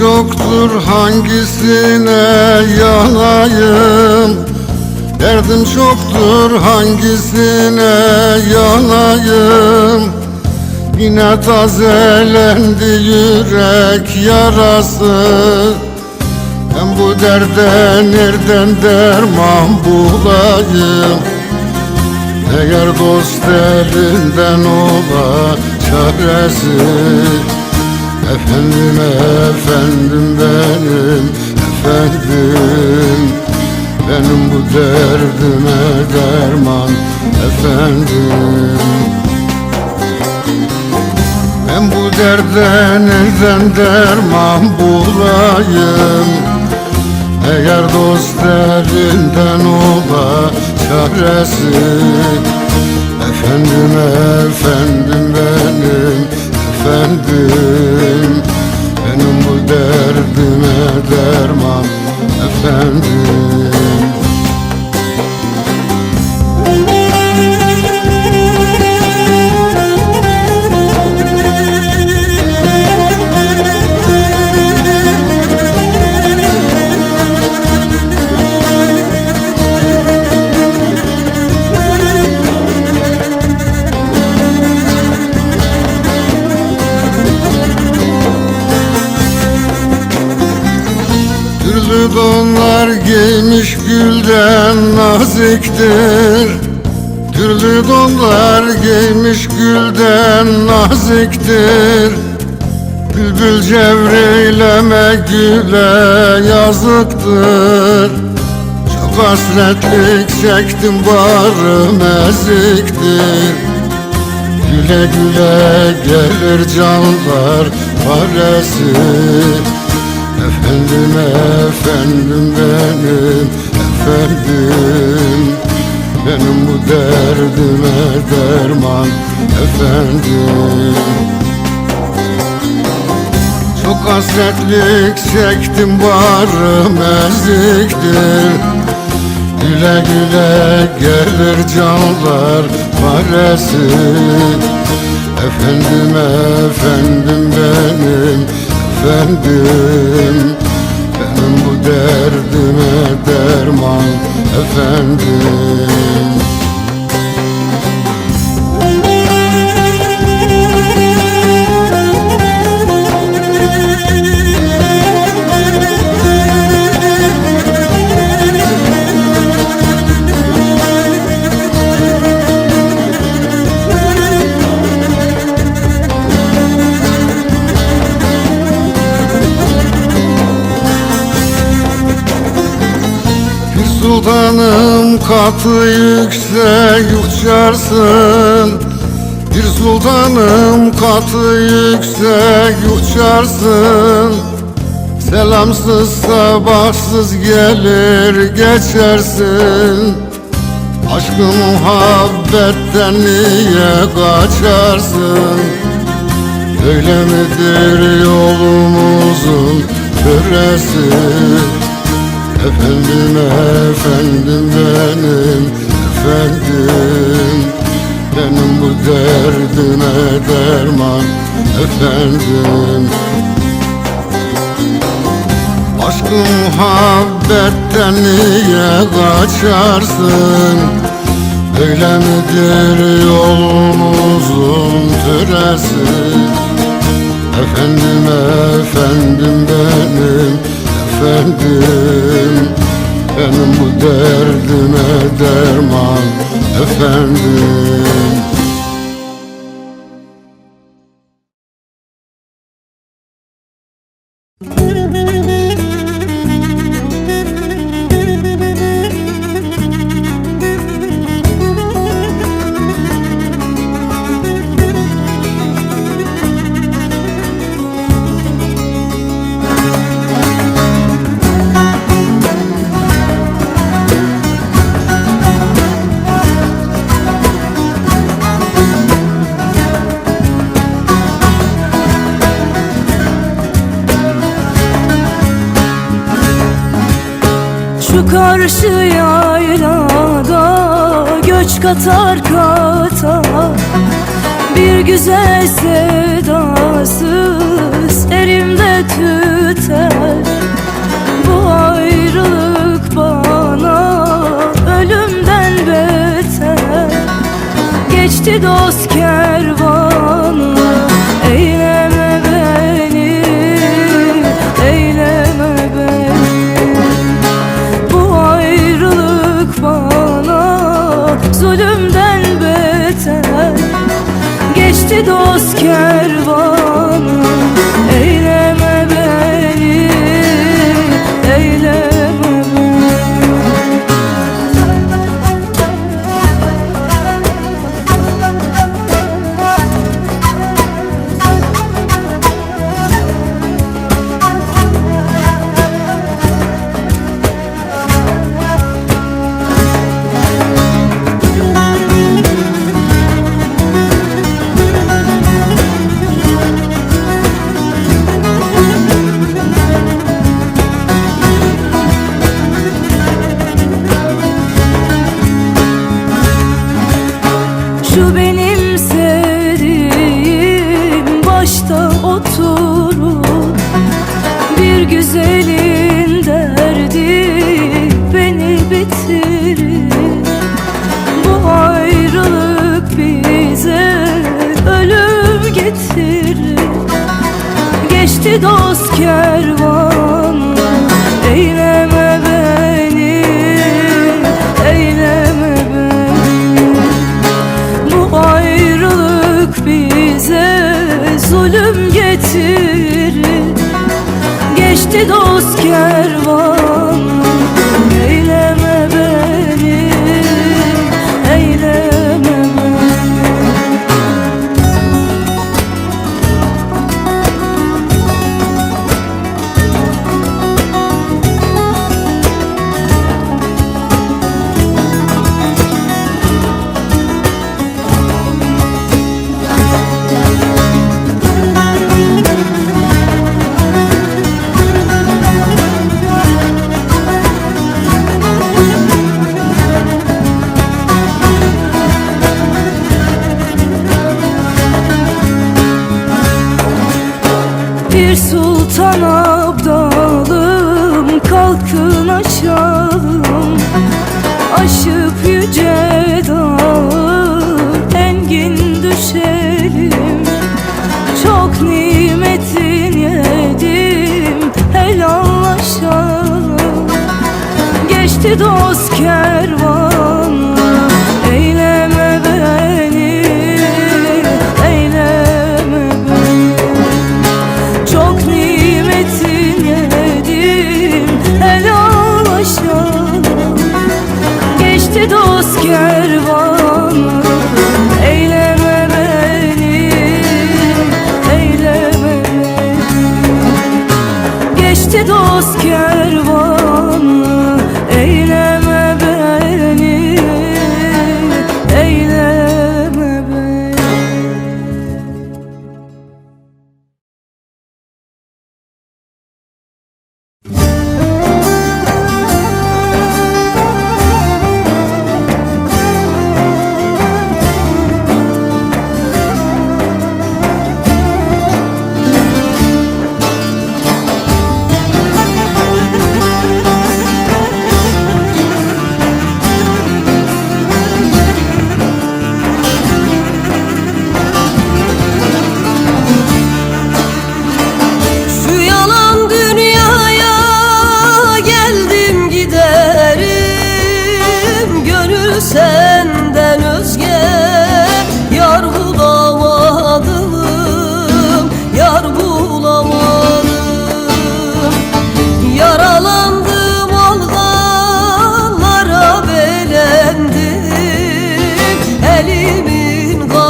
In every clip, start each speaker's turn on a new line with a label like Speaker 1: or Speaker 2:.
Speaker 1: Çoktur hangisine yanayım. Derdim çoktur hangisine yanayım. Yine tazelendi yürek yarası. Ben bu derde nereden derman bulayım? Eğer dost elinden ola çaresi Efendim efendim benim efendim. Benim bu derdime derman efendim. Ben bu derde nereden derman bulayım? Eğer dost elinden ola çaresi. Efendim efendim benim efendim Benim bu derdime derman efendim Donlar giymiş gülden naziktir. Bülbül cevreyleme güle yazıktır. Çok hasretlik çektim barım eziktir. Güle güle gelir canlar paresi Efendim efendim benim efendim Benim bu derdime derman efendim. Çok hasretlik çektim barım eziktir Güle güle gelir canlar paresi Efendim efendim benim efendim bu derdime derman efendim sultanım katı yüksek uçarsın Bir sultanım katı yüksek uçarsın Selamsız sabahsız gelir geçersin. Aşkı muhabbetten niye kaçarsın? Öyle midir yolumuzun töresi Efendim efendim benim efendim. Benim bu derdime derman efendim. Aşkı muhabbetten niye kaçarsın. Öyle midir yolumuzun töresi Efendim efendim benim efendim Benim bu derdime derman efendim
Speaker 2: Karşıya irada göç katar katar. Bir güzel sevdasız elimde tüter. Bu ayrılık bana ölümden beter. Geçti dostken Şu benim sevdiğim başta oturur. Bir güzelin derdi beni bitirir. Bu ayrılık bize ölüm getirir. Geçti dost kervanı bize zulüm getirir. Geçti dost kervan Geçti dost kervanı Eyleme beni Eyleme beni. Çok nimetin yedim helal aşağı Geçti dost kervanı Eyleme beni Eyleme Geçti dost kervanı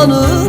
Speaker 3: Elimin